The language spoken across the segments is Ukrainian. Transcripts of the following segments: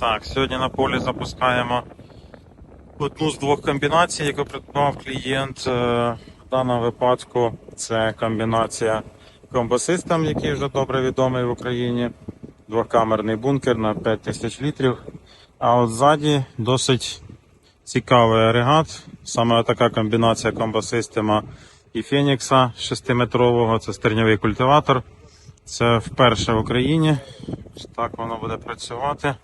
Так, сьогодні на полі запускаємо одну з двох комбінацій, яку придбав клієнт. Е, В даному випадку це комбінація System, який вже добре відомий в Україні. Двокамерний бункер на 5000 літрів. А от ззаді досить цікавий агрегат. Саме така комбінація System і Фенікса 6-метрового. Це стерньовий культиватор. Це вперше в Україні. Так воно буде працювати.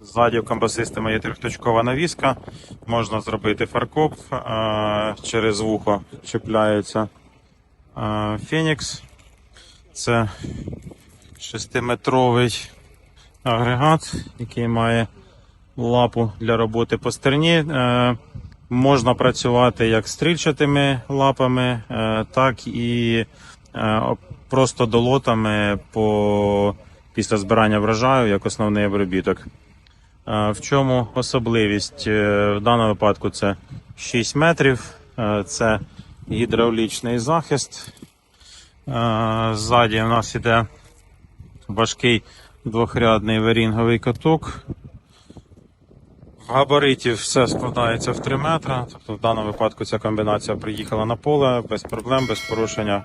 Ззаді в комбосистема є трьохточкова навіска. Можна зробити фаркоп. е, Через вухо чіпляється е, Фенікс. Це 6-метровий агрегат, який має лапу для роботи по стерні. Е, Можна працювати як стрільчатими лапами, так і просто долотами по, після збирання врожаю як основний обробіток. Е, В чому особливість? Е, В даному випадку це 6 метрів, е, це гідравлічний захист. Ззаді у нас іде важкий двохрядний варінговий каток. В габариті все складається в 3 метри. Тобто в даному випадку ця комбінація приїхала на поле без проблем, без порушення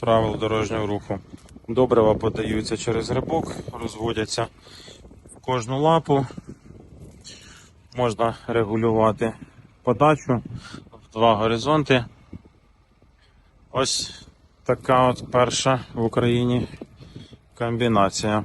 правил дорожнього руху. Добрива подаються через грибок, розводяться в кожну лапу. Можна регулювати подачу в два горизонти. Ось така от перша в Україні комбінація.